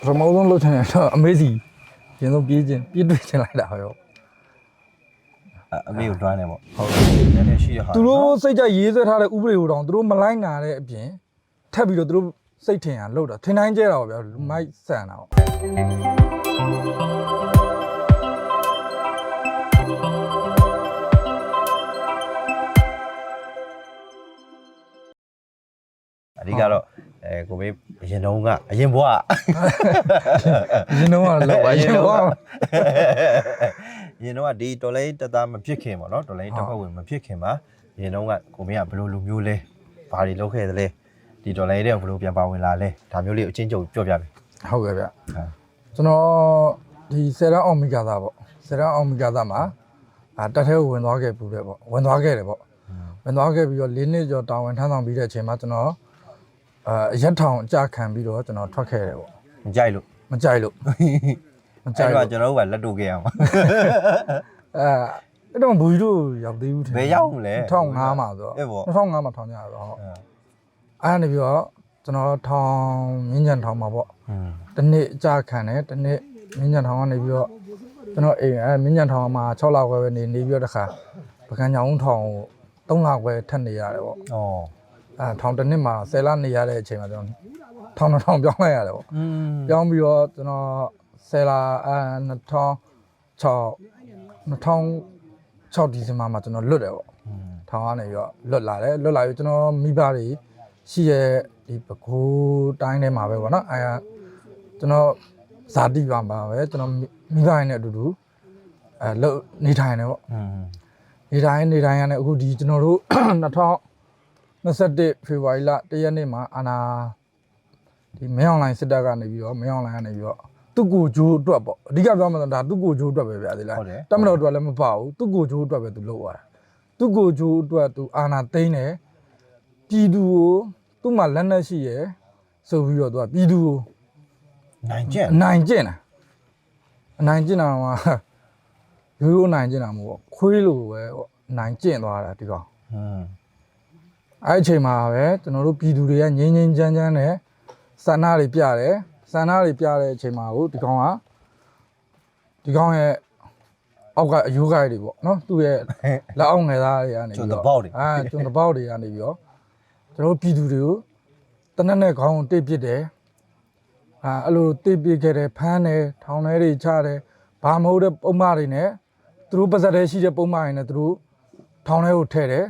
ပထမဆုံးလုပ်ချင်တယ်တော့အမေစီရင်ဆုံးပြေးခြင်းပြေးတွေ့ချင်လိုက်တာရောအအမေကိုတွန်းနေပေါ့ဟုတ်တယ်နည်းနည်းရှိရဟာသူတို့စိတ်ကြရေးဆွဲထားတဲ့ဥပဒေကိုတောင်သူတို့မလိုက်နာတဲ့အပြင်ထပ်ပြီးတော့သူတို့စိတ်ထင်ရလောက်တာထင်တိုင်းကျဲတာပေါ့ဗျာမိုက်ဆန်တာပေါ့အဓိကတော့ အဲကိုမေးအရင်တုန်းကအရင်ဘွားရင်တော့ကလောက်ပါရင်တော့ရင်တော့ကဒီတော်လိုင်းတက်သားမဖြစ်ခင်ပေါ့နော်တော်လိုင်းတက်ဖွဲ့ဝင်မဖြစ်ခင်မှာရင်တော့ကကိုမေးကဘယ်လိုလူမျိုးလဲဘာတွေလုပ်ခဲ့သလဲဒီတော်လိုင်းတွေကဘယ်လိုပြန်ပါဝင်လာလဲဒါမျိုးလေးကိုအချင်းချုပ်ပြောပြမယ်ဟုတ်ကဲ့ဗျဟုတ်ကျွန်တော်ဒီဆယ်ရန်အောင်မီဂါသာပေါ့ဆယ်ရန်အောင်မီဂါသာမှာအာတက်ထဲကိုဝင်သွားခဲ့ပူတယ်ပေါ့ဝင်သွားခဲ့တယ်ပေါ့ဝင်သွားခဲ့ပြီးတော့၄နှစ်ကျော်တာဝန်ထမ်းဆောင်ပြီးတဲ့အချိန်မှာကျွန်တော် အာအရက်ထောင်အကြခံပြီးတော့ကျွန်တော်ထွက်ခဲ့တယ်ပေါ့မကြိုက်လို့မကြိုက်လို့မကြိုအဲ့က်တော့လို့ကျွန်တော်တို့ကလက်တို့ခဲ့ရမှာအဲအဲ့တော့ဘူကြီးတို့ရောက်သေးဘူးထင်ဘယ်ရောက်မလဲ2005မှာဆိုတော့အဲ့ပေါ့2005မှာထောင်ကြရတော့ဟုတ်အဲ့ဒါနေပြီးတော့ကျွန်တော်ထောင်မြင်းညံထောင်မှာပေါ့ อืมတစ်နှစ်အကြခံတယ်တစ်နှစ်မြင်းညံထောင်ကနေပြီးတော့ကျွန်တော်အိမ်အဲမြင်းညံထောင်မှာ6လခွဲပဲနေနေပြီးတော့တခါပကံကြောင်ထောင်3လခွဲထပ်နေရတယ်ပေါ့ဩ အဲထောင်တစ်နှစ်မှာ10လနေရတဲ့အချိန်မှာကျွန်တော်ထောင်တစ်ထောင်ပြောင်းလိုက်ရတယ်ပေါ့ပြောင်းပြီးတော့ကျွန်တော်10လအဲ2006 2006ဒီဇင်ဘာမှာကျွန်တော်လွတ်တယ်ပေါ့ထောင်ကနေပြီးတော့လွတ်လာတယ်လွတ်လာပြီးကျွန်တော်မိဘတွေရှိရဲ့ဒီပဲခူးတိုင်းထဲမှာပဲပေါ့နော်အဲကျွန်တော်ဇာတိပါမှာပဲကျွန်တော်မိဘရင်းနဲ့အတူတူအဲနေထိုင်နေပေါ့နေထိုင်နေထိုင်ရတဲ့အခုဒီကျွန်တော်တို့2000 2021ဖေဖော်ဝါရီလ1ရက်နေ့မှာအာနာဒီမင်းအွန်လိုင်းစစ်တပ်ကနေပြီးတော့မင်းအွန်လိုင်းကနေပြီးတော့သူ့ကိုဂျိုးအတွက်ပေါ့အဓိကပြောမှဆိုဒါသူ့ကိုဂျိုးအတွက်ပဲဗျာဒီလားဟုတ်တယ်တမတော်အတွက်လည်းမပါဘူးသူ့ကိုဂျိုးအတွက်ပဲသူလုပ်သွားတာသူ့ကိုဂျိုးအတွက်သူအာနာသိမ့်တယ်ပြည်သူကိုသူ့မှာလက်နက်ရှိရယ်ဆိုပြီးတော့သူကပြည်သူကိုနိုင်ကျက်အနိုင်ကျင့်တာအနိုင်ကျင့်တာမှာရိုးရိုးအနိုင်ကျင့်တာမဟုတ်ဘူးခွေးလိုပဲပေါ့အနိုင်ကျင့်သွားတာဒီကောင်อืม အဲ့ဒီအချိန်မှာပဲကျွန်တော်တို့ပြည်သူတွေကငြိမ်းငြိမ်းချမ်းချမ်းနဲ့ဆန္ဒတွေပြတယ်ဆန္ဒတွေပြတဲ့အချိန်မှာကိုဒီကောင်ကဒီကောင်ရဲ့အောက်ကအယိုးကိုက်တွေပေါ့နော်သူ့ရဲ့လက်အောက်ငယ်သားတွေကနေပြီးတော့အာကျွန်းတပေါက်တွေကနေပြီးတော့ကျွန်တော်တို့ပြည်သူတွေကိုတနက်နဲ့ခေါင်းကိုတိတ်ပစ်တယ်အာအဲ့လိုတိတ်ပစ်ခဲ့တယ်ဖမ်းတယ်ထောင်ထဲတွေချတယ်ဘာမဟုတ်တဲ့ပုံမှန်တွေနဲ့သူတို့ပါဇက်ထဲရှိတဲ့ပုံမှန်တွေနဲ့သူတို့ထောင်ထဲကိုထည့်တယ်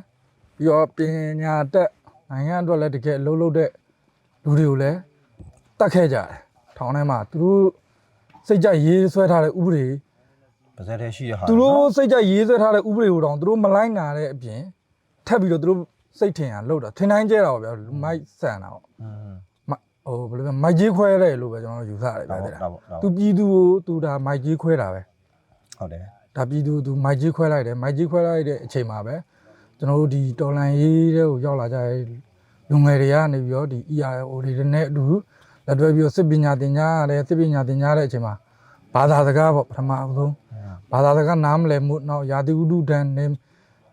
ပြီးတော့ပညာတက်နိုင်ငံအတွက်လည်းတကယ်အလုပ်လုပ်တဲ့လူတွေကိုလည်းတတ်ခဲ့ကြတယ်ထောင်ထဲမှာသူတို့စိတ်ကြရေးဆွဲထားတဲ့ဥပဒေပါဇက်ထဲရှိရဟာသူတို့စိတ်ကြရေးဆွဲထားတဲ့ဥပဒေကိုတောင်သူတို့မလိုက်နာတဲ့အပြင်ထပ်ပြီးတော့သူတို့စိတ်ထင်ရလောက်တာထင်တိုင်းကျဲတာပေါ့ဗျာမိုက်ဆန်တာပေါ့อืม မဟိုဘယ်လိုလဲမိုက်ကြီးခွဲတယ်လို့ပဲကျွန်တော်တို့ယူဆရတယ်ဗျာဒါတဲ့ပေါ့ဒါပေါ့ဒါသူပေါ့ပြည်သူကိုသူဒါမိုက်ကြီးခွဲတာပဲဟုတ်တယ်ဒါပြည်သူသူမိုက်ကြီးခွဲလိုက်တယ်မိုက်ကြီးခွဲလိုက်တဲ့အချိန်မှာပဲ ကျွန်တော်တို့ဒီတော်လန်ရေးတဲ့ကိုရောက်လာကြတဲ့လူငယ်တွေကနေပြီးတော့ဒီ EIO တွေနဲ့အတူလက်တွဲပြီးတော့စစ်ပညာသင်ကြားရတယ်စစ်ပညာသင်ကြားတဲ့အချိန်မှာဘာသာစကားပေါ့ပထမအဆုံးဘာသာစကားနားမလည်မှုနောက်ယာတိဥဒုဒဏ်နဲ့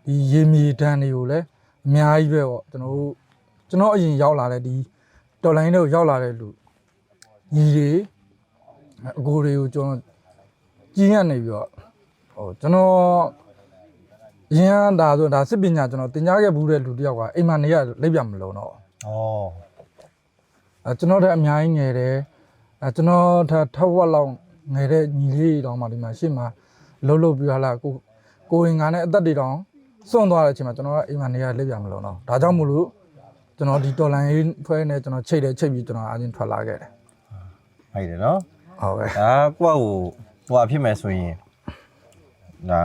ဒီရေမြေဒဏ်တွေကိုလည်းအများကြီးပဲပေါ့ကျွန်တော်တို့ကျွန်တော်အရင်ရောက်လာတဲ့ဒီတော်လိုင်းတွေကိုရောက်လာတဲ့လူညီတွေအကိုတွေကိုကျွန်တော်ကြီးရနေပြီးတော့ဟိုကျွန်တော် အရင်ကဒါဆိုဒါစစ်ပညာကျွန်တော်တင် जा ခဲ့ဘူးတဲ့လူတစ်ယောက်ကအိမ်မှာနေရလိပ်ပြမလုံးတော့ဩအဲကျွန်တော်တဲ့အများကြီးငယ်တယ်အဲကျွန်တော်ထပ်ထပ်ဝက်လောက်ငယ်တဲ့ညီလေးတောင်မှဒီမှာရှေ့မှာလှုပ်လှုပ်ပြီးဟာလာကိုကိုရင်ကနဲ့အသက်တွေတောင်စွန့်သွားတဲ့အချိန်မှာကျွန်တော်ကအိမ်မှာနေရလိပ်ပြမလုံးတော့ဒါကြောင့်မို့လို့ကျွန်တော်ဒီတော်လန်ရေးဖွဲနဲ့ကျွန်တော်ချိတ်တယ်ချိတ်ပြီးကျွန်တော်အချင်းထွက်လာခဲ့တယ်ဟုတ်တယ်နော်ဟုတ်ကဲ့ဒါကိုယ့်ကိုဟိုအဖြစ်မယ်ဆိုရင် ဒါ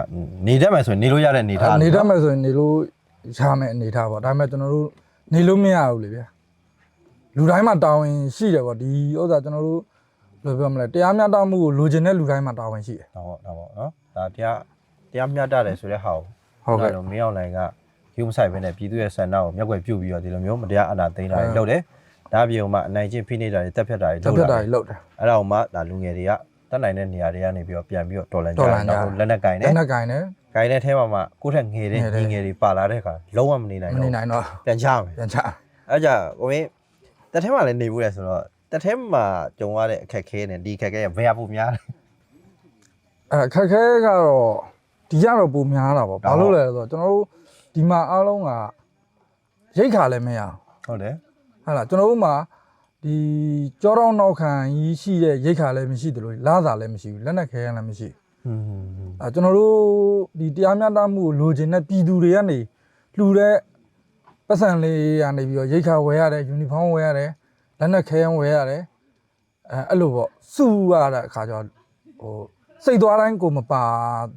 နေတတ်မယ်ဆိုရင်နေလို့ရတဲ့အနေထားနေတတ်မယ်ဆိုရင်နေလို့ရမယ်အနေထားပေါ့ဒါပေမဲ့ကျွန်တော်တို့နေလို့မရဘူးလေဗျာလူတိုင်းမှာတာဝန်ရှိတယ်ပေါ့ဒီဥစ္စာကျွန်တော်တို့ဘယ်လိုပြောမလဲတရားမျှတမှုကိုလိုချင်တဲ့လူတိုင်းမှာတာဝန်ရှိတယ်ဒါပေါ့ဒါပေါ့နော်ဒါတရားတရားမျှတတယ်ဆိုတဲ့ဟာကိုဟုတ်ကဲ့တော့မင်းအောင်လိုင်ကယူမဆိုင်ပဲနဲ့ပြည်သူရဲ့ဆန္ဒကိုမျက်ွယ်ပြုတ်ပြီးတော့ဒီလိုမျိုးမတရားအနာသိမ်းတာတွေလုပ်တယ်ဒါအပြင်မှာအနိုင်ကျင့်ဖိနှိပ်တာတွေတက်ဖြတ်တာတွေတက်လုပ်ပြတ်တာတာကြီးလုပ်တယ်အဲ့ဒါကိုမှဒါလူငယ်တွေက တက်နိုင်တဲ့နေရာတွေကနေပြီးတော့ပြန်ပြီးတော့တော်လန်ကြတော်လှန်ကြတော့လက်နက်ကင်တတယ်က်နဲ့ကင်တယ်ကင်တဲ့ထဲမှာမှကိုယ့်ထက်ငယ်တဲ့ငယ်တဲ့ညီငယ်တွေပါလာတဲ့အခါလုံးဝမနေနိုင်မတော့နေနိုင်တော့ပြန်ချမယ်ပြန်ချအဲ့ကြကိုမင်းတက်ထဲမှာလည်းနေဘူးလေဆိုတော့တစ်ထဲမှာကြုံရတဲ့အခက်ခဲနဲ့ဒီအခက်ခဲရဲ့ဘယ်ဟာပိုများလဲအဲခက်ခဲကတော့ဒီကြတော့ပုံများတာပေါ့ဘာလို့လဲဆိုတော့ကျွန်တော်တို့ဒီမှာအားလုံးကရိတ်ခါလည်းမရအောင်ဟုတ်တယ်ဟုတ်လားကျွန်တော်တို့မှာ ဒီကြောတောင်းနောက်ခံကြီးရှိတဲ့ရိတ်ခါလည်းမရှိသလိုလာစာလည်းမရှိဘူးလက်နက်ခဲရလည်းမရှိဘူးဟွန်းဟွန်းဟွန်းအဲကျွန်တော်တို့ဒီတရားမျှတမှုကိုလိုချင်တဲ့ပြည်သူတွေကနေလှူတဲ့ပတ်စံလေးကနေပြီးတော့ရိတ်ခါဝယ်ရတယ်ယူနီဖောင်းဝယ်ရတယ်လက်နက်ခဲရန်ဝယ်ရတယ်အဲအဲ့လိုပေါ့စုရတဲ့အခါကျတော့ဟိုစိတ်သွားတိုင်းကိုမပါ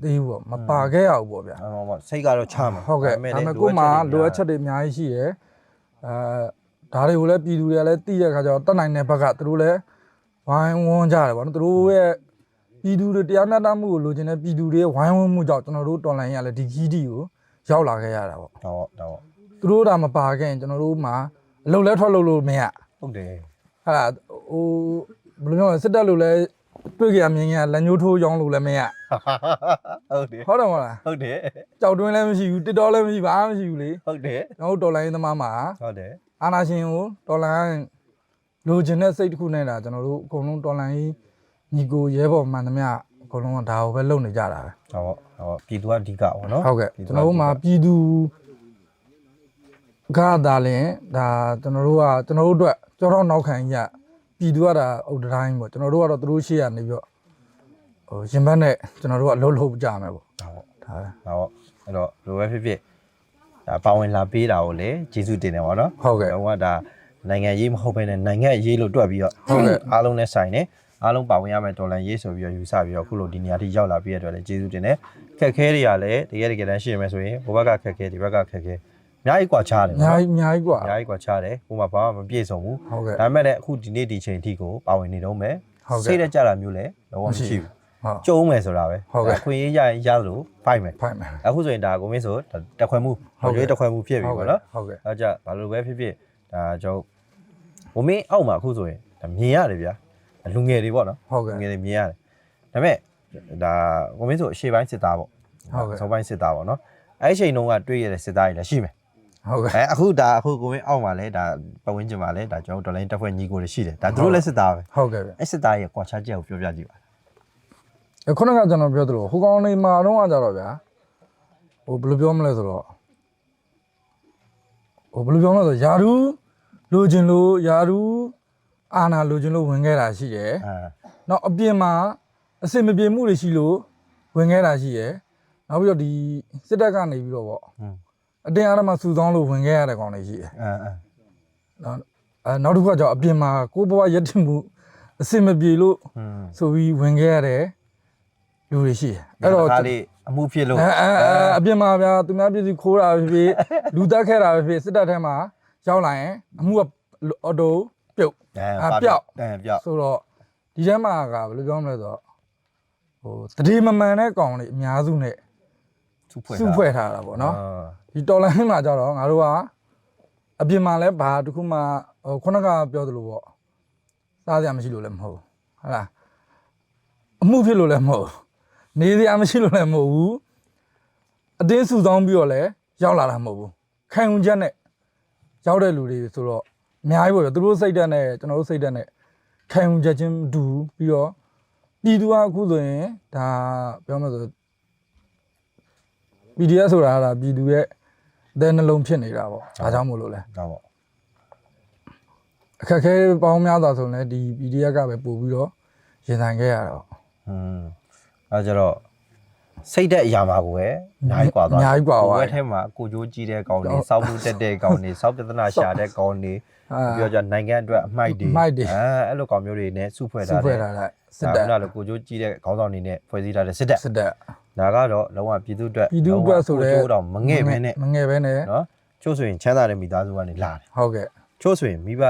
သေးဘူးပေါ့မပါခဲ့ရဘူးပေါ့ဗျာအဲ့တော့ပေါ့စိတ်ကတော့ချမှာဟုတ်ကဲ့ဒါပေမဲ့ကို့မှာလိုအပ်ချက်တွေအများကြီးရှိရယ်အဲ ဒါတွေကိုလည်းပြည်သူတွေကလည်းသိတဲ့အခါကျတော့တတ်နိုင်တဲ့ဘက်ကသူတို့လည်းဝိုင်းဝန်းကြတယ်ပေါ့နော်သူတို့ရဲ့ပြည်သူတွေတရားမျှတမှုကိုလိုချင်တဲ့ပြည်သူတွေရဲ့ဝိုင်းဝန်းမှုကြောင့်ကျွန်တော်တို့တော်လိုင်းရလည်းဒီခီးတီကိုရောက်လာခဲ့ရတာပေါ့တော့တော့သူတို့ဒါမပါခဲ့ရင်ကျွန်တော်တို့မှာအလုပ်လဲထွက်လို့လို့မရဟုတ်တယ်ဟာလားဟိုဘယ်လိုပြောလဲစစ်တပ်လို့လည်းတွေ့ကြရမြင်ကြလက်ညှိုးထိုးရောင်းလို့လည်းမရဟုတ်တယ်ဟုတ်တယ်မဟုတ်လားဟုတ်တယ်ကြောက်တွင်းလည်းမရှိဘူးတစ်တော်လည်းမရှိဘာမှမရှိဘူးလေဟုတ်တယ်ကျွန်တော်တို့တော်လိုင်းသမားမှာဟုတ်တယ် အာနာရှင်ကိုတော်လိုင်းလိုချင်တဲ့စိတ်တစ်ခုနဲ့ဒါကျွန်တော်တို့အကုန်လုံးတော်လိုင်းညီကိုရဲဘော်မှန်သမျှအကုန်လုံးကဒါကိုပဲလုပ်နေကြတာပဲဟုတ်ဟုတ်ပြည်သူကအဓိကပေါ့နော်ဟုတ်ကဲ့ကျွန်တော်တို့မှာပြည်သူကဒါလင်ဒါကျွန်တော်တို့ကကျွန်တော်တို့အတွက်ကြောတော့နောက်ခံရပြည်သူကဒါအုတ်တိုင်းပေါ့ကျွန်တော်တို့ကတော့သူတို့ရှေ့ကနေပြီးတော့ဟိုရင်ဘတ်နဲ့ကျွန်တော်တို့ကအလုပ်လုပ်ကြမယ်ပေါ့ဟုတ်ဒါပဲဟုတ်အဲ့တော့လိုပဲဖြစ်ဖြစ် ဒါပါဝင်လာပေးတာကိုလည်းကျေးဇူးတင်တယ်ပေါ့နော် ဟုတ်ကဲ့ တော့ကဒါနိုင်ငံရေးမဟုတ်ဘဲနဲ့နိုင်ငံရေးလို့တွက်ပြီးတော့ ဟုတ်ကဲ့ အားလုံးနဲ့ဆိုင်နေအားလုံးပါဝင်ရမယ်ဒေါ်လာရေးဆိုပြီးတော့ယူဆပြီးတော့အခုလိုဒီနေရာထိရောက်လာပြီးရတဲ့အတွက်လည်းကျေးဇူးတင်တယ်ခက်ခဲတွေကလည်းတကယ်တကယ်တမ်းရှိရမယ်ဆိုရင်ဘိုးဘက်ကခက်ခဲဒီဘက်ကခက်ခဲအများကြီးกว่าချားတယ် အ နော် များကြီးအများကြီးกว่า အများကြီးกว่าချားတယ်ကိုမှဘာမှမပြည့်စုံဘူး ဟုတ်ကဲ့ ဒါပေမဲ့လည်းအခုဒီနေ့ဒီချိန်အထိကိုပါဝင်နေတော့မယ် ဟုတ်ကဲ့ စိတ်တက်ကြတာမျိုးလည်းလုံးဝမရှိဘူး ဟုတ် ကြုံမယ်ဆိုတာပဲဟုတ်ကဲ့အခွင့်အရေးရရင်ရသလိုဖိုက်မယ်ဖိုင်မယ်အခုဆိုရင်ဒါကိုမင်းဆိုတက်ခွဲမှုဟုတ်ကဲ့ရွေးတက်ခွဲမှုဖြစ်ပြီပေါ့နော်ဟုတ်ကဲ့အဲကြဘာလို့ပဲဖြစ်ဖြစ်ဒါကျွန်တော်ကိုမင်းအောက်မှာအခုဆိုရင်ဒါမြင်ရတယ်ဗျာလူငယ်တွေပေါ့နော်ဟုတ်ကဲ့လူငယ်တွေမြင်ရတယ်ဒါပေမဲ့ဒါကိုမင်းဆိုအရှေ့ပိုင်းစစ်သားပေါ့ဟုတ်ကဲ့ဆောင်းပိုင်းစစ်သားပေါ့နော်အဲ့ဒီအချိန်တုန်းကတွေ့ရတဲ့စစ်သားတွေလည်းရှိမယ်ဟုတ်ကဲ့အဲအခုဒါအခုကိုမင်းအောက်မှာလည်းဒါပတ်ဝန်းကျင်မှာလည်းဒါကျွန်တော်တို့ဒေါ်လာတက်ဖွဲ့ညီကိုတွေရှိတယ်ဒါသူတို့လည်းစစ်သားပဲဟုတ်ကဲ့ဗျအဲ့စစ်သားရဲ့ကွာခြားချက်ကိုပြောပြကြည့်ပါအဲ ခုနကကျွန်တော်ပြောသလိုဟိုကောင်နေမှာတော့အကြတော့ဗျာဟိုဘယ်လိုပြောမလဲဆိုတော့ဟိုဘယ်လိုပြောမလဲဆိုရာဓုလိုချင်လို့ရာဓုအာနာလိုချင်လို့ဝင်ခဲ့တာရှိတယ်။နောက်အပြင်မှာအစင်မပြေမှုတွေရှိလို့ဝင်ခဲ့တာရှိတယ်။နောက်ပြီးတော့ဒီစစ်တပ်ကနေပြီးတော့ပေါ့အတင်းအားမစူဆောင်းလို့ဝင်ခဲ့ရတဲ့ကောင်တွေရှိတယ်။နောက်အဲနောက်တစ်ခုကကြောင့်အပြင်မှာကိုဘဝရည်တည်မှုအစင်မပြေလို့ဆိုပြီးဝင်ခဲ့ရတဲ့ လူတွေရှိတယ်အဲ့တော့ဒါလေးအမှုဖြစ်လို့အဲအဲအဲအပြင်မှာဗျာသူများပြည်သူခိုးတာပဲဖြစ်ဖြစ်လူတက်ခဲ့တာပဲဖြစ်ဖြစ်စစ်တပ်ထဲမှာရောက်လာရင်အမှုကအော်တိုပြုတ်အဲအာပြောက်အဲပြောက်ဆိုတော့ဒီထဲမှာကဘယ်လိုပြောမလဲဆိုတော့ဟိုတတိမမှန်တဲ့ကောင်တွေအများစုနဲ့စုဖွဲ့စုဖွဲ့ထားတာပေါ့နော်အာဒီတော်လိုင်းမှာကြတော့ငါတို့ကအပြင်မှာလည်းဘာတစ်ခုမှဟိုခုနကပြောသလိုပေါ့စားစရာမရှိလို့လည်းမဟုတ်ဘူးဟုတ်လားအမှုဖြစ်လို့လည်းမဟုတ်ဘူး နေစရာမရှိလို့လည်းမဟုတ်ဘူးအတင်းစုဆောင်းပြီးတော့လည်းရောက်လာတာမဟုတ်ဘူးခံုံချက်နဲ့ရောက်တဲ့လူတွေဆိုတော့အများကြီးပေါ့ဗျသူတို့စိတ်ဓာတ်နဲ့ကျွန်တော်တို့စိတ်ဓာတ်နဲ့ခံုံချက်ချင်းမတူဘူးပြီးတော့ပြည်သူကအခုဆိုရင်ဒါပြောမှဆို PDF ဆိုတာကပြည်သူရဲ့အသက်နှလုံးဖြစ်နေတာပေါ့ဒါကြောင့်မို့လို့လဲဒါပေါ့အခက်အခဲပေါင်းများစွာဆိုရင်လည်းဒီ PDF ကပဲပို့ပြီးတော့ရင်ဆိုင်ခဲ့ရတာပေါ့อืม အဲကြတော့စိတ်တဲ့အရာမှာကိုပဲအများကြီးကွာသွားအများကြီးကွာသွားဝက်ထဲမှာကိုကြိုးကြီးတဲ့ကောင်တွေစောက်မှုတက်တဲ့ကောင်တွေစောက်ပြဿနာရှာတဲ့ကောင်တွေပြောကြနိုင်ငံအတွက်အမိုက်တွေအဲအဲ့လိုကောင်မျိုးတွေနဲ့စုဖွဲ့ထားတယ်စုဖွဲ့ထားတဲ့စစ်တပ်ကလည်းကိုကြိုးကြီးတဲ့ခေါင်းဆောင်တွေနဲ့ဖွဲ့စည်းထားတဲ့စစ်တပ်စစ်တပ်ဒါကတော့လုံးဝပြည်သူအတွက်ပြည်သူအတွက်ဆိုတဲ့ကိုကြိုးတော့မငဲ့ပဲနဲ့မငဲ့ပဲနဲ့နော်ချို့ဆိုရင်ချမ်းသာတဲ့မိသားစုကနေလာတယ်ဟုတ်ကဲ့ချို့ဆိုရင်မိဘ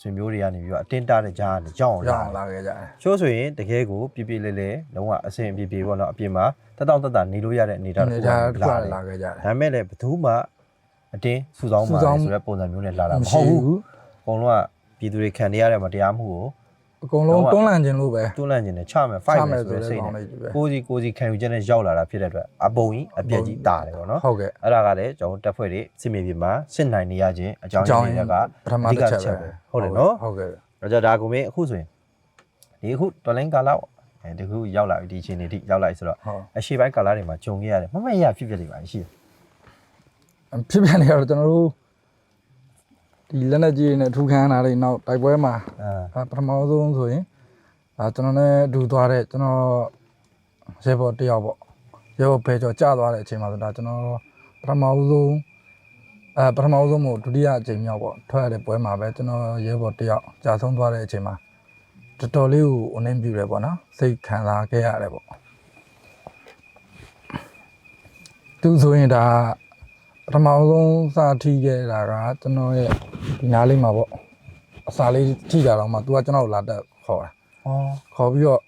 ဆွေမျိုးတွေကနေပြီးတော့အတင်းတားတဲ့ကြားကနေကြောက်အောင်ရလာအောင်တယ်လာခဲ့ကြတယ်ချို့ဆိုရင်တကယ်ကိုပြပြလေးလေးလုံးဝအဆင်ပြေပြေပေါ့နော်အပြင်မှာတက်တောင့်တက်တာနေလို့ရတဲ့အနေအထားတစ်နေခုကြလာတစ်ခုတယ် လာခဲ့ကြတယ် ဒါပေမဲ့လည်းဘယ်သူမှအတင်းစူဆောင်းစုပါဆောင်း ဆိုတဲ့ပုံစံမျိုးနဲ့လာတာမမရှိဟုတ်ဘူးဘူးအကုန်လုံးကပြည်သူတွေခံနေရတဲ့မတရားမှုကို အကုန်လုံးတွန်းလှန်ခြင်းလို့ပဲ တွန်းလှန်ခြင်းနဲ့ချမယ် fight မယ်ဆိုတဲ့စိတ်ကောင်းနဲ့လေးကြီးပဲကိုစီကိုစီခံယူချက်နဲ့ရောက်လာတာဖြစ်တဲ့အတွက်အပုံကြီးအပြက်ကြီးတာတယ်ပေါ့နော်ဟုတ်ကဲ့အဲ့ဒါကလည်းကျွန်တော်တို့တက်ဖွဲ့တွေစစ်မြေပြင်မှာစစ်နိုင်နေရခြင်းအကြောင်းရင်းတွေကပထမတစ်ချက်ပဲဟုတ်တယ်နော်ဟုတ်ကဲ့တော့ကြဒါကိုမင်းအခုဆိုရင်ဒီအခုတော်လိုင်းကာလာပေါ့အဲဒီခုရောက်လာပြီဒီအချိန်နေထိရောက်လာပြီဆိုတော့ဟုတ်အရှိပိုင်းကာလာတွေမှာဂျုံခဲ့ရတယ်မမရဖြစ်ဖြစ်တွေပါရှိတယ်ဖြစ်ပြန်နေတော့ကျွန်တော်တို့ ဒီလက်နဲ့ကြီးနဲ့ထူခမ်းတာတွေနောက်တိုက်ပွဲမှာအာအဲပထမဆုံးဆိုရင်အဲကျွန်တော်နဲ့အတူသွားတဲ့ကျွန်တော်ရဲဘော်တယောက်ပေါ့ရဲဘော်ဖေကျော်ကြာသွားတဲ့အချိန်မှာဆိုဒါကျွန်တော်ပထမဆုံးအဲပထမဆုံးမို့ဒုတိယအချိန်မြောက်ပေါ့ထွက်ရတဲ့ပွဲမှာပဲကျွန်တော်ရဲဘော်တယောက်ကြာဆုံးသွားတဲ့အချိန်မှာတော်တော်လေးကိုအနှင်းပြတယ်ပေါ့နော်စိတ်ခံစားခဲ့ရတယ်ပေါ့သူဆိုရင်ဒါ ပထမဆုံးစထိခဲ့တာကကျွန်တော်ရဲ့ဒီနားလေးမှာပေါ့အစာလေးထိတာတော့မှ तू ကကျွန်တော်ကိုလာတက်ခေါ်တာဩခေါ်ပြီးတော့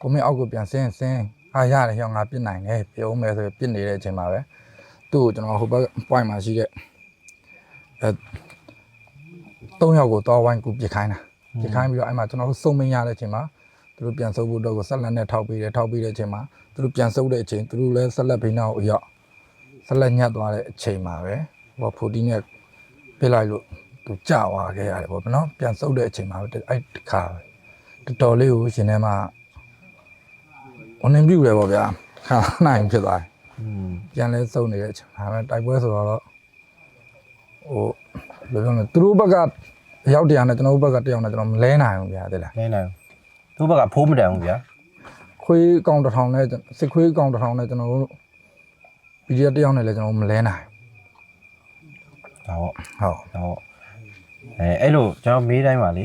ကိုမင်းအောက်ကိုပြန်ဆင်းဆင်းအားရတယ်ဟောငါပြစ်နိုင်တယ်ပြုံးမယ်ဆိုပြစ်နေတဲ့အချိန်မှာပဲသူ့ကိုကျွန်တော်ဟိုဘက် point မှာရှိတဲ့အဲ၃ယောက်ကိုတော့ဝိုင်းကူပြစ်ခိုင်းတာပြစ်ခိုင်းပြီးတော့အဲ့မှာကျွန်တော်တို့စုံမင်းရတဲ့အချိန်မှာသူတို့ပြန်ဆုပ်ဖို့တော့ကိုဆက်လက်နဲ့ထောက်ပေးတယ်ထောက်ပေးတဲ့အချိန်မှာသူတို့ပြန်ဆုပ်တဲ့အချိန်သူတို့လည်းဆက်လက်ဘိန်းနောက်ကိုရောက် ဆက်လက်ညှက်သွားတဲ့အချိန်မှာပဲဟိုဖိုတီနဲ့ပြစ်လိုက်လို့သူကြာသွားခဲ့ရတယ်ပေါ့နော်ပြန်ဆုပ်တဲ့အချိန်မှာပဲအဲ့တခါပဲတော်တော်လေးကိုရှင်ထဲမှာဝန်နေပြုတယ်ပေါ့ဗျာခါနိုင်ဖြစ်သွားတယ်อืมပြန်လဲစုံနေတဲ့အချိန်ဒါပေမဲ့တိုက်ပွဲဆိုတော့ဟိုဘယ်လိုပြောမလဲသူတို့ဘက်ကအရောက်တရားနဲ့ကျွန်တော်တို့ဘက်ကတယောက်နဲ့ကျွန်တော်မလဲနိုင်ဘူးဗျာတဲ့လားနေနိုင်သူ့ဘက်ကဖိုးမတန်ဘူးဗျာခွေးကောင်တစ်ထောင်နဲ့စစ်ခွေးကောင်တစ်ထောင်နဲ့ကျွန်တော်တို့ ဗီဒီယိုတယောက်နဲ့လည်းကျွန်တော်မလဲနိုင်ဒါပေါ့ဟုတ်ဒါပေါ့အဲအဲ့လိုကျွန်တော်မေးတိုင်းပါလေ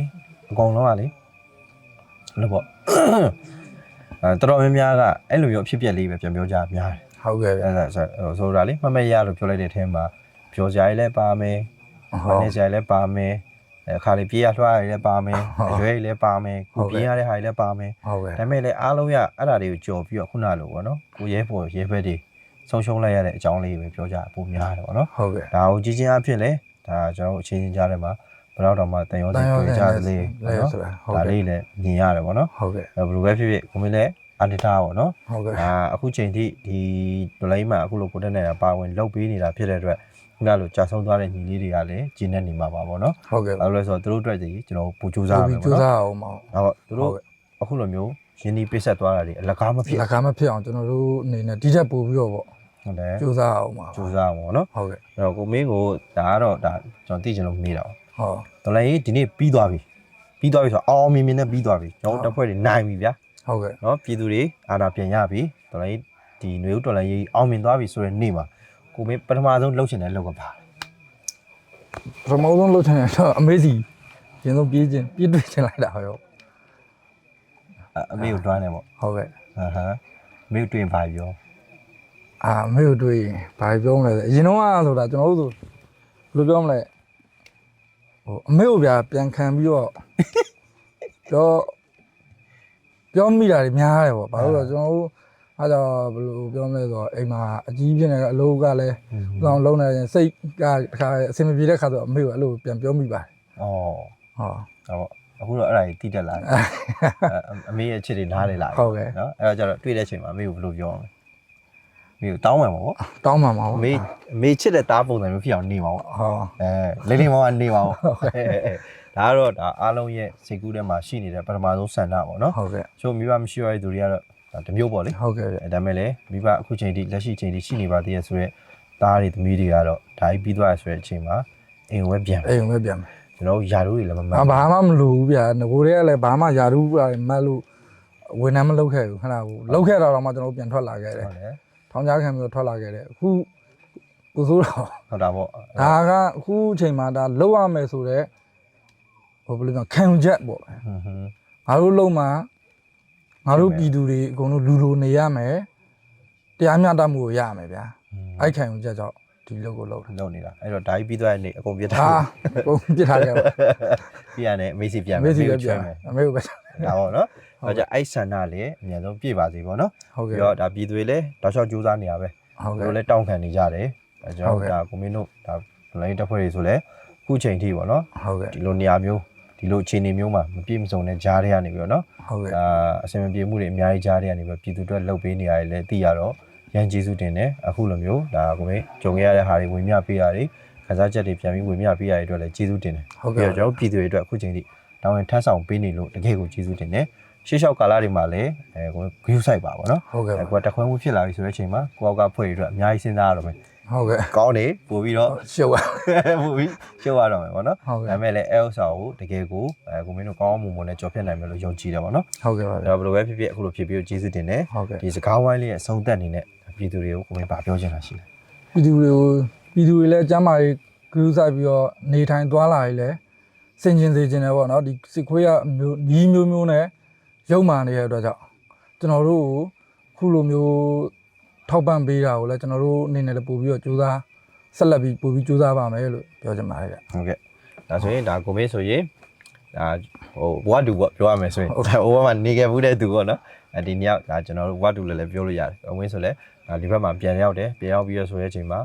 အကုန်လုံးကလေလို့ပေါ့အဲတော်တော်များများကအဲ့လိုမျိုးအဖြစ်ပြက်လေးပဲပြန်ပြောကြများတယ်ဟုတ်ကဲ့ဗျာအဲ့ဒါဆိုဟိုဆိုတာလေမမရလို့ပြောလိုက်တဲ့အထဲမှာပြောစရာကြီးလည်းပါမယ်ဟု။တ်နေစရာကြီးလည်းပါမယ်။အခါလေးပြေးရလွှားရည်လည်းပါမယ်ဟုတ်။အရွယ်ကြီးလည်းပါမယ်။ဟုတ်ကိုကဲ့ပြေးရတဲ့ဟာကြီးလည်းပါမယ်ဟုတ်ကဲ့။ဒါပေမဲ့လည်းအားလုံးရအဲ့ဒါတွေကိုကြော်ပြီးတော့ခုနလိုပေါ့နော်။ကိုရဲပေါ်ရဲဘက်တွေ ဆုံးရှုံးလိုက်ရတဲ့အကြောင်းလေးပဲပြောကြပုံများတယ်ပေါ့နော်ဟုတ်ကဲ့။ဒါကိုကြီးချင်းအဖြစ်လေဒါကျွန်တော်တို့အချင်းချင်းကြားထဲမှာဘယ်တော့တော့မှတန်ရောတစီန်ရောတွေ့ကြသလေးလဲနော်ဆိုတာဟုတ်ဒါကဲ့လေးလည်းမြင်ရတယ်ပေါ့နော်ဟုတ်ကဲ့။အဲဘယ်လိုပဲဖြစ်ဖြစ်ကိုမင်းလည်းအန်တီတာပေါ့နော်ဟုတ်ကဲ့အာအခုချိန်ထိဒီဒလိုင်းမှာအခုလိုကိုတက်နေတာပါဝင်လုတ်ပေးနေတာဖြစ်တဲ့အတွက်ခုနလိုကြာဆုံးသွားတဲ့ညီလေးတွေကလည်းကျင်းနေနေမှာပါပေါ့နော်ဟုတ်ကဲ့။ဘာလို့လဲဆိုတော့သူတို့အတွက်ကြီးကျွန်တော်ပူကြိုးစားရမယ်ကြိုးပေါ့နော်စားအောင်မအောင်။ဟုတ်သူတို့အခုလိုမျိုးရင်းနှီးပိတ်ဆက်သွားတာတွေအလကားမဖြစ်လက်ကားမဖြစ်အောင်ကျွန်တော်တို့အနေနဲ့ဒီချက်ပို့ပြီးတော့ပေါ့ ဟုတ်တယ်ကြိုးစားအောင်ပါ။ကြိုးစားအောင်ပေါ့နော်ဟုတ်ကဲ့။အဲ့တော့ကိုမင်းကိုဒါကတော့ဒါကျွန်တော်သိချင်လို့မေးတာပါဟော။ဒလိုင်းဒီနေ့ပြီးသွားပြီ။ပြီးသွားပြီဆိုတော့အောင်မြင်မြင်နဲ့ပြီးသွားပြီ။ကျွန်တော်တို့တပ်ဖွဲ့တွေနိုင်ပြီဗျာဟုတ်ကဲ့။နော်ပြည်သူတွေအာဏာပြန်ရပြီ။ဒလိုင်းဒီຫນွေဦးတော်လိုင်းကြီးအောင်မြင်သွားပြီဆိုတဲ့နေ့မှာကိုမင်းပထမဆုံးလှုပ်ရှင်တဲ့လှုပ်ကပါပထမဆုံးလုပ်ချင်တယ်တော့အမေစီရင်ဆုံးပြေးခြင်းပြေးတွေ့ချင်လိုက်တာဟောရောအအမေကိုတွားနေပေါ့ဟုတ်ကဲ့အာဟာအမေကိုတွေ့ရင်ပါပြော အာအမေကိုတွေ့ရင်ဘာပြောမလဲအရင်တော့ကဆိုတာကျွန်တော်တို့ဆိုဘယ်လိုပြောမလဲဟိုအမေကိုဗျာပြန်ခံပြီးတော့ပြောပြောမိတာတွေများတယ်ပေါ့ဘာလို့လဲဆိုတော့ကျွန်တော်တို့အားကြောင့်ဘယ်လိုပြောမလဲဆိုတော့အိမ်မှာအကြီးဖြစ်နေတဲ့အလုပ်ကလည်း။လောင်လုံးနေရင်စိတ်ကတခါအဆင်မပြေတဲ့ခါဆိုအမေကိုအဲ့လိုပြန်ပြောမိပါတယ်ဩ။ဟောဒါပေါ့အခုတော့အဲ့ဒါကြီးတိတက်လာတယ်အမေရဲ့အချစ်တွေနားလေလာဟုတ်ကဲ့နော်အဲ့တော့ကျတော့တွေ့တဲ့အချိန်မှာအမေကိုဘယ်လိုပြောအောင်လဲအ မေကိုတောင်းမှန်ပါဗောတောင်းပါမှာအမေအမေချစ်တဲ့တားပုံစံမျိုးဖြစ်အောင်နေပါဗောဟောအဲလေးလေးမောင်ကနေပါဗောအဲအဲဒါကတော့ဒါအားလုံးရဲ့စိတ်ကူးထဲမှာရှိနေတဲ့ပထမဆုံးဆန္ဒပေါ့နော်ဟုတ်ကဲ့ချို့မိဘမရှိရတဲ့သူတွေကတော့ဒါတစ်မျိုးပေါ့လေဟုတ်ကဲ့ဗျအဲဒါမဲ့လည်းမိဘအခုချိန်ထိလက်ရှိချိန်ထိရှိနေပါသေးရဲ့ဆိုတော့သားတွေသမီးတွေကတော့ဒါကြီးပြီးသွားရဆိုတဲ့အချိန်မှာအိမ်ဝဲပြန်အိမ်ပဲပြန်မယ်ကျွန်တော်တို့ယာတို့တွေလည်းမမှန်။ဘာမှမလိုဘူးဗျာ။ငကိုတွေကလည်းဘာမှယာရုပါမတ်လို့ဝန်ထမ်းမလုပ်ခဲ့ဘူးခဏဘူး။လုပ်ခဲ့တော့တော့မှကျွန်တော်တို့ပြန်ထွက်လာခဲ့တယ် ဟုတ်တယ်။ ထောင်ကြားခံပြီးတော့ထွက်လာခဲ့တယ်။အခုကိုစိုးတော့ဟုတ်တာပေါ့ဒါကအခုချိန်မှာဒါလောက်ရမယ်ဆိုတော့ဟိုဘယ်လိုပြောခံယူချက်ပေါ့ဟွန်းဟွန်းငါတို့လုံမှာငါတို့ပြည်သူတွေအကုန်လုံးလူလိုနေရမယ်တရားမျှတမှုကိုရရမယ်ဗျာအဲ့ခံယူချက်ကြောင့်ဒီလုပ်ကိုလုပ်တာလုံနေတာအဲ့တော့ဒါကြီးပြီးသွားတဲ့နေ့အကုန်ပြတ်ဟာထားပုံပြစ်ထားကြပါပြရတယ်အမေစီပြန်အမေစီကိုလည်းချွေးပြန်မယ်အမေကိုပဲဒါပေါ့နော် အဲ့ကြအဲ့ဆန္ဒလည်းအများဆုံးပြည့်ပါစေပေါ့နော်ဟုတ်ကဲ့ပြီးတော့ဒါပြည်သူတွေလည်းတောက်လျှောက်ကြိုးစားနေရပဲဟုတ်တို့ကဲ့လည်းတောင်းခံနေကြတယ်အဲကျွန်ဟုတ်တော်ကဲ့ဒါကွန်မင်းတို့ဒါလိုင်းတက်ဖွဲ့တွေဆိုလည်းအခုချိန်ထိပေါ့နော်ဟုတ်ကဲ့ဒီလိုနေရာမျိုးဒီလိုအခြေအနေမျိုးမှာမပြည့်မစုံတဲ့ကြားတွေကနေပြီးတော့နော်ဟုတ်ကဲ့ဒါအဆင်မပြေမှုတွေအများကြီးကြားတွေကနေပြီးပြည်သူတွေလှုပ်ပေးနေရတယ်လည်းသိရတော့ရန်ကျေးဇူးတင်တယ်အခုလိုမျိုးဒါကိုမေကြုံရတဲ့ဟာတွေဝင်မြပေးတာတွေခန်းစားချက်တွေပြန်ပြီးဝင်မြပေးရတဲ့အတွက်လည်းကျေးဇူးတင်တယ်ဟုတ်ပြီးကဲ့တော့ကျွန်တော်ပြည်သူတွေအတွက်အခုချိန်ထိတာဝန်ထမ်းဆောင်ပေးနေလို့တကယ်ကိုကျေးဇူးတင်တယ် ရှေ့လျှောက်ကာလတွေမှာလည်းအဲကို view site ပါဗောနော်ဟုတ်ကဲ့ပါကိုကတခွဲမှုဖြစ်လာပြီဆိုတဲ့အချိန်မှာကိုအောက်ကဖွဲ့ရအတွက်အများကြီးစဉ်းစားရတော့မယ်ဟုတ်ကဲ့ကောင်းနေပို့ပြီးတော့ ရှုပ်ပါ ပို့ပြီးရှုပ်ရတော့မယ်ဗောနော်ဟုတ်ကဲ့ ဒါပေမဲ့လည်းအဲဥစ္စာကိုတကယ်ကိုအဲကိုမင်းတို့ကောင်းအောင်မွန်မွန်နဲ့ကြော်ဖြတ်နိုင်မယ်လို့ယုံကြည်တယ်ဗောနော်ဟုတ်ကဲ့ပါဗျာ ဒါဘယ်လိုပဲဖြစ်ဖြစ်အခုလိုဖြစ်ပြီးတော့ကျေးဇူးတင်တယ်ဟုတ်ကဲ့ ဒီစကားဝိုင်းလေးရဲ့အဆုံးသက်အနေနဲ့ပြည်သူတွေကိုကိုမင်းပါပြောချင်တာရှိတယ် ပြည်သူတွေကိုပြည်သူတွေလည်းအကျမ်းမာရေးဂရုစိုက်ပြီးတော့နေထိုင်သွားလာရေးလည်းစင်ကျင်စေခြင်းတယ်ပေါ့နော်ဒီစစ်ခွေးရမျိုးညီးမျိုးမျိုးနဲ့ ရုပ်မာနေတဲ့အတွက်ကြောင့်ကျွန်တော်တို့ကိုခုလိုမျိုးထောက်ပံ့ပေးတာကိုလည်းကျွန်တော်တို့အနေနဲ့လည်းပို့ပြီးတော့ကြိုးစားဆက်လက်ပြီးပို့ပြီးကြိုးစားပါမယ်လို့ပြောချင်ပါတယ်ဗျဟုတ်ကဲ့ဒါဆိုရင်ဒါကိုမင်းဆိုရင်ဒါဟိုဘဝတူပေါ့ပြောရမယ်ဆိုရင်ဟိုဘက်မှာနေခဲ့ဘူးတဲ့သူပေါ့နော်အဲဒီနေ့ကဒါကျွန်တော်တို့ဘဝတူလည်းလည်းပြောလို့ရတယ်ကိုမင်းဆိုလည်းဒါဒီဘက်မှာပြန်ရောက်တယ်ပြန်ရောက်ပြီးရဆိုတဲ့အချိန်မှာ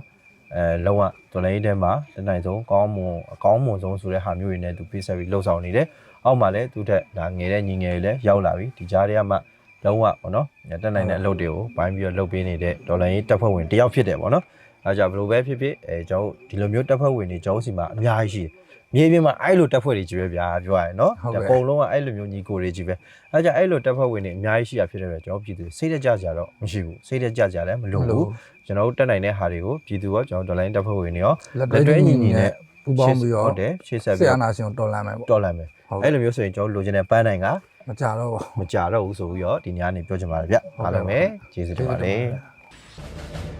အဲလုံးဝတော်လိုင်းထဲမှာတနိုင်ဆုံးကောင်းမွန်အကောင်းမွန်ဆုံးဆိုတဲ့ဟာမျိုးတွေနဲ့သူပြဆက်ပြီးလှုပ်ဆောင်နေတယ် အောက်မှာလည်းသူတက်ဒါငယ်တဲ့ညီငယ်တွေလည်းရောက်လာပြီဒီကြားထဲမှာလုံးဝပေါ့နော်တက်နိုင်တဲ့အလုပ်တွေကိုပိုင်းပြီးတော့လုပ်ပေးနေတဲ့ဒေါ်လာရေးတက်ဖွဲ့ဝင်တယောက်ဖြစ်တယ်ပေါ့နော်အဲကြောင့်ဘယ်လိုပဲဖြစ်ဖြစ်အဲကျွန်တော်ဒီလိုမျိုးတက်ဖွဲ့ဝင်တွေကျွန်တော်စီမှာအများကြီးရှိတယ်မြေပြင်မှာအဲ့လိုတက်ဖွဲ့တွေကြီးပဲဗျာပြောရရင်နော်အကုန်လုံးကအဲ့လိုမျိုးညီကိုတွေကြီးပဲအဲကြောင့်အဲ့လိုတက်ဖွဲ့ဝင်တွေအများကြီးရှိတာဖြစ်တဲ့အတွက်ကျွန်တော်ပြည်သူစိတ်တကြကြတော့မရှိဘူးစိတ်တကြကြလည်းမလိုဘူးကျွန်တော်တို့တက်နိုင်တဲ့ဟာတွေကိုပြည်သူရောကျွန်တော်ဒေါ်လာရေးတက်ဖွဲ့ဝင်တွေရောလက်တွဲညီညီနဲ့ပူပေါင်းပြီးတော့ဟုတ်တယ်ရှေ့ဆက်ဆပြီးရာတော့နာရှင်ကိုတော်လှန်မယ်ပေါ့တော်လာမယ်ဟုတ်ကဲ့ အဲ့လိုမျိုးဆိုရင်ကျွန်တော်လိုချင်တဲ့ပန်းနိုင်ကမကြတော့ဘူးမကြတော့ဘူးဆိုပြီးတော့ဒီညနေပြောချင်ပါတယ်ဗျအားလုံးပဲကျေးဇူးတင်ပါတယ်ကျေးဇူးတင်ပါတယ်